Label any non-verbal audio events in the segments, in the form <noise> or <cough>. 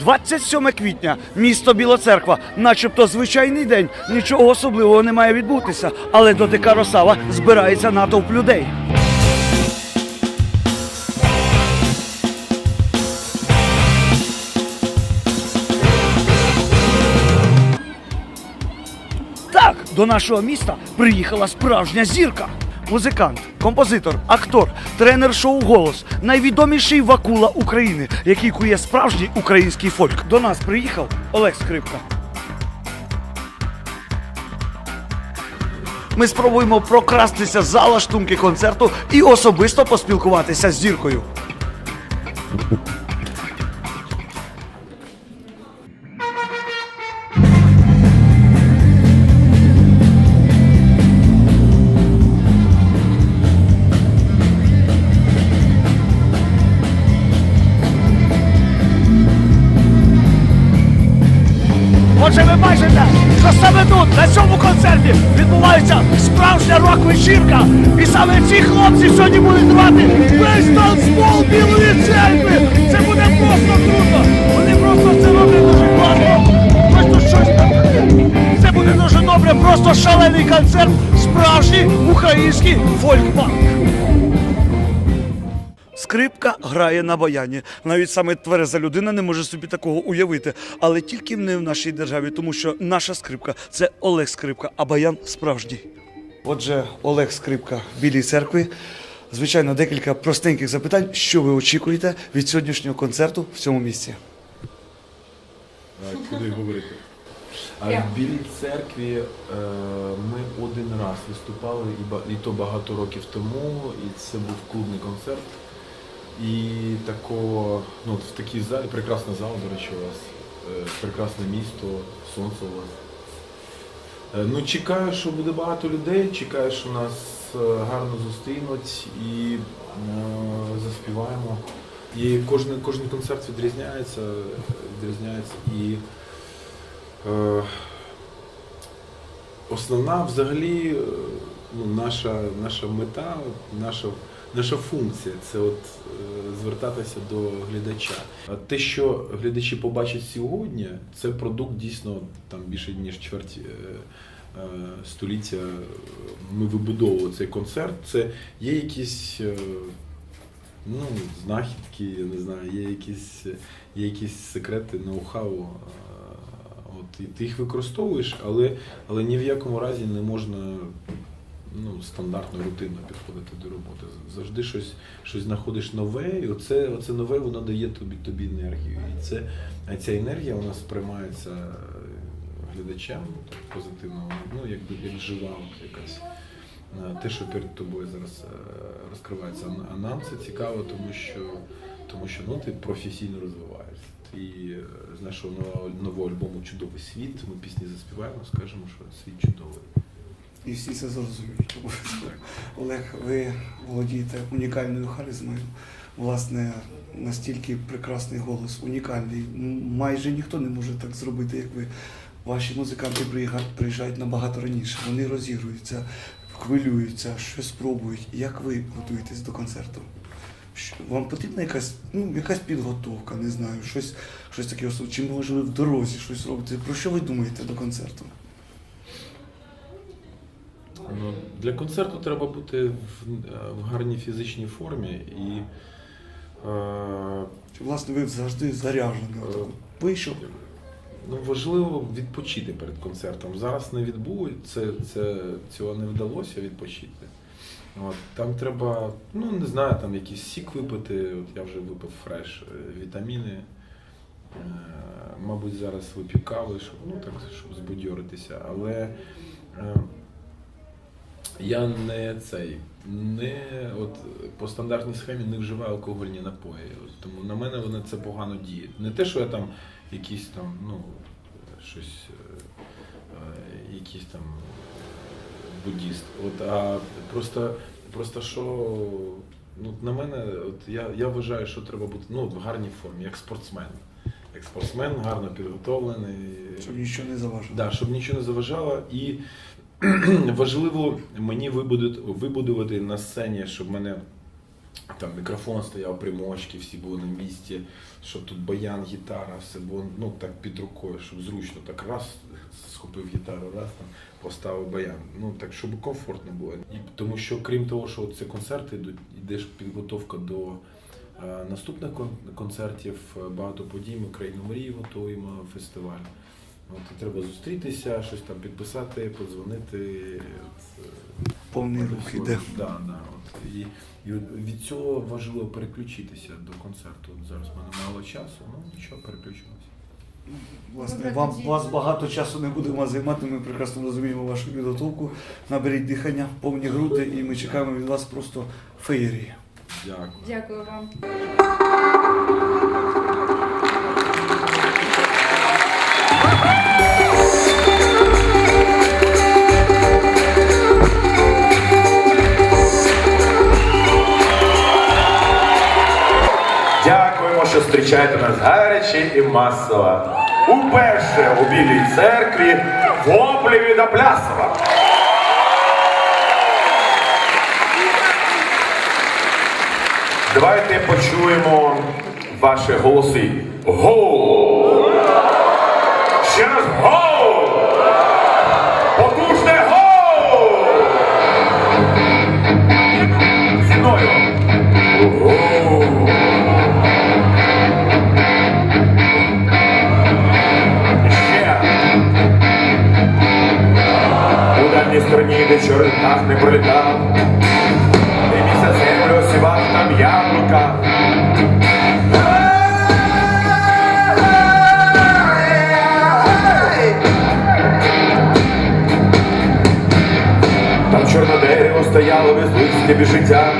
27 квітня, місто Біла Церква, начебто звичайний день, нічого особливого не має відбутися, але до ДК Росава збирається натовп людей. Так, до нашого міста приїхала справжня зірка. Музикант, композитор, актор, тренер шоу Голос, найвідоміший вакула України, який кує справжній український фольк. До нас приїхав Олег Скрипка. Ми спробуємо прокрастися за лаштунки концерту і особисто поспілкуватися з зіркою. Саме тут, на цьому концерті, відбувається справжня рок-вечірка. І саме ці хлопці сьогодні будуть грати весь танцпол білої церкви. Це буде просто круто. Вони просто це роблять дуже класно. Просто щось таке. Це буде дуже добре, просто шалений концерт, справжній український фольк-панк. Скрипка грає на баяні. Навіть саме твереза людина не може собі такого уявити. Але тільки не в нашій державі, тому що наша скрипка це Олег Скрипка, а баян справжній. Отже, Олег Скрипка в Білій церкві. Звичайно, декілька простеньких запитань. Що ви очікуєте від сьогоднішнього концерту в цьому місці? А, Куди говорити? А в Білій церкві е, ми один раз виступали, і, ба- і то багато років тому, і це був клубний концерт. І такого, ну, в такій залі, прекрасний зал, до речі, у вас, е, прекрасне місто, сонце у вас. Е, Ну, чекаю, що буде багато людей, чекаю, що нас е, гарно зустрінуть і е, заспіваємо. І кожен, кожен концерт відрізняється, відрізняється. І е, основна взагалі ну, наша, наша мета, наша, наша функція це от, е, звертатися до глядача. А те, що глядачі побачать сьогодні, це продукт дійсно там більше ніж чверть. е, е, Століття ми вибудовували цей концерт. Це є якісь ну, знахідки, я не знаю, є якісь, є якісь секрети ноу-хау. От, і ти їх використовуєш, але, але ні в якому разі не можна ну, стандартно, рутинно підходити до роботи. Завжди щось, щось знаходиш нове, і оце, оце нове воно дає тобі, тобі енергію. І це, ця енергія вона сприймається е, глядачем позитивно, ну, якби як жива якась. е, Те, що перед тобою зараз е, розкривається. А- нам це цікаво, тому що, тому що ну, ти професійно розвиваєшся. І з нашого нового альбому Чудовий світ ми пісні заспіваємо, скажемо, що світ чудовий. І всі це зрозуміють. Олег, ви володієте унікальною харизмою. Власне, настільки прекрасний голос, унікальний. Майже ніхто не може так зробити, як ви. Ваші музиканти приїжджають набагато раніше. Вони розігруються, хвилюються, щось спробують. Як ви готуєтесь до концерту? Вам потрібна якась, ну, якась підготовка, не знаю, щось, щось таке, чи може ви в дорозі щось робите? Про що ви думаєте до концерту? Ну, для концерту треба бути в, в гарній фізичній формі і е, Чи, власне, ви завжди заряжені? Отак Вийшов, ну, важливо відпочити перед концертом. Зараз не відбулось, це, це, цього не вдалося відпочити. От, там треба, ну не знаю, там якийсь сік випити. От я вже випив фреш, е, вітаміни. Е, мабуть, зараз вип'ю кави, щоб, ну, так, щоб збудьоритися. Але е, я не цей, не от по стандартній схемі не вживаю алкогольні напої. От, тому на мене вони це погано діє. Не те, що я там якийсь там, ну, щось, е, е, якийсь там буддіст. От, а просто, просто що ну, на мене, от я, я вважаю, що треба бути ну, в гарній формі, як спортсмен. Як спортсмен, гарно підготовлений. щоб нічого не заважало. Да, щоб нічого не заважало. І <clears throat> важливо мені вибудувати, на сцені, щоб мене Там мікрофон стояв примочки, всі були на місці, щоб тут баян, гітара, все було ну, так під рукою, щоб зручно. Так раз схопив гітару, раз там поставив баян. Ну так, щоб комфортно було. І тому що крім того, що це концерти йдуть, йде ж підготовка до е, наступних концертів, е, багато подій. Ми країну мрії готуємо фестиваль. От, треба зустрітися, щось там підписати, подзвонити. От, е, Повний рух іде. Да, да, от. І, і від цього важливо переключитися до концерту. От зараз в мене мало часу, ну нічого, переключимося. Власне, вам вас багато часу не будемо займати. Ми прекрасно розуміємо вашу підготовку. Наберіть дихання, повні груди, і ми чекаємо від вас просто феєрії. Дякую. Дякую вам. Зустрічаєте нас гаряче і масово. Уперше у Білій церкві воплі від Аплясова. Давайте почуємо ваші голоси. Го! Ще раз гоу! У стороні, де чорний птах не пролітав, де місяць землю осівав там яблука. Там чорне дерево стояло без листя без життя.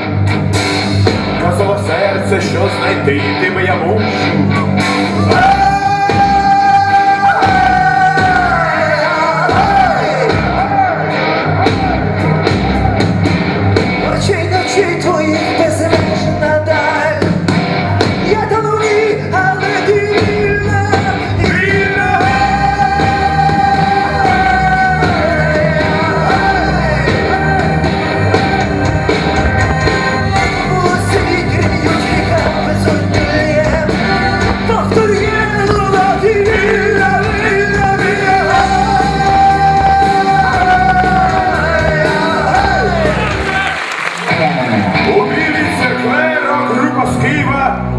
Казало серце, що знайти тебе я мушу. З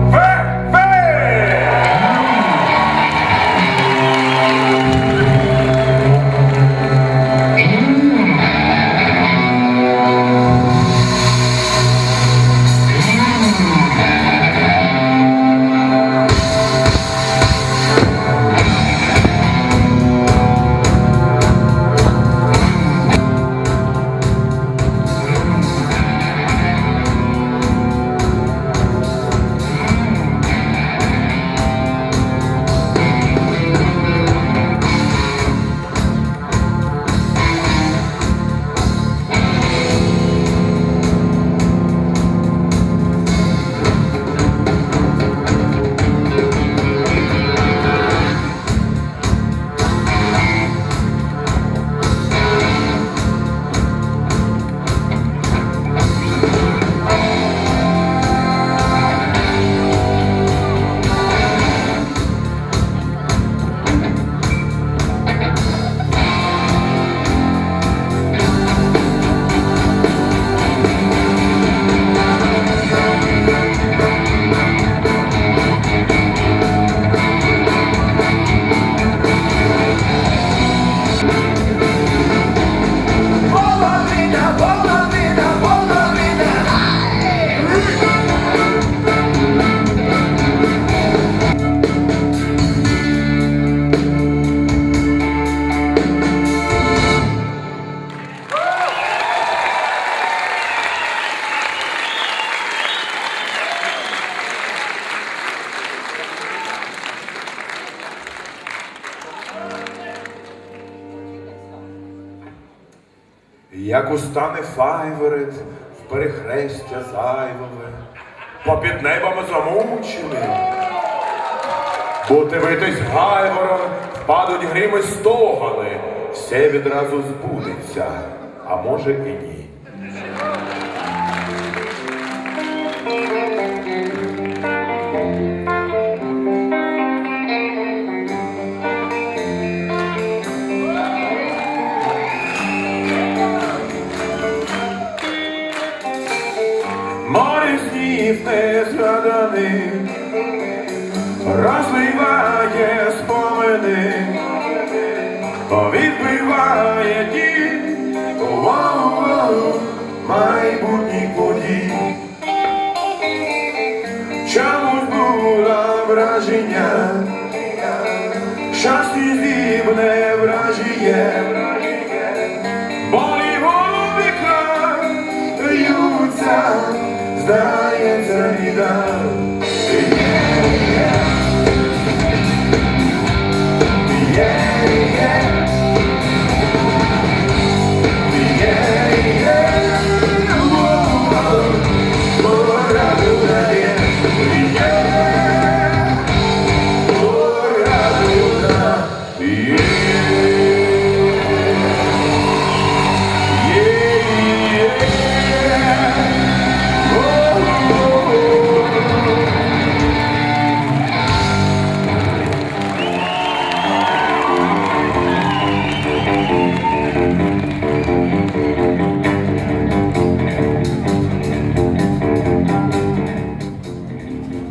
Як устане файверець в перехрестя зайвове, попід небом замученим. Бути витись гайвором, впадуть гріми стогани, все відразу збудеться, а може і ні. Майбутніх подій. Чомусь було враження, щасті зібне вражіє, болі голови краються, здається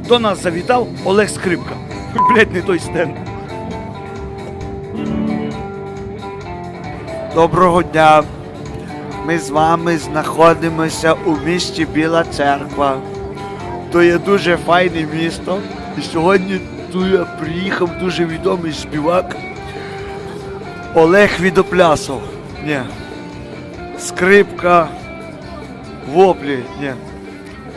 До нас завітав Олег Скрипка. Блять, не той стенд. Доброго дня. Ми з вами знаходимося у місті Біла Церква. То є дуже файне місто. І сьогодні тут приїхав дуже відомий співак Олег Відоплясов. Ні. Скрипка. Воплі. Ні.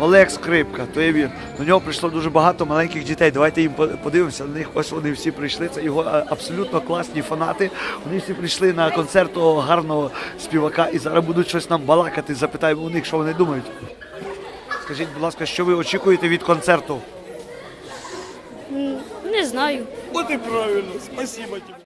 Олег Скрипка, то є він. До нього прийшло дуже багато маленьких дітей. Давайте їм подивимося на них. Ось вони всі прийшли. Це його абсолютно класні фанати. Вони всі прийшли на концерт того гарного співака і зараз будуть щось нам балакати. Запитаємо у них, що вони думають. Скажіть, будь ласка, що ви очікуєте від концерту? Не знаю. От і правильно, спасибо тобі.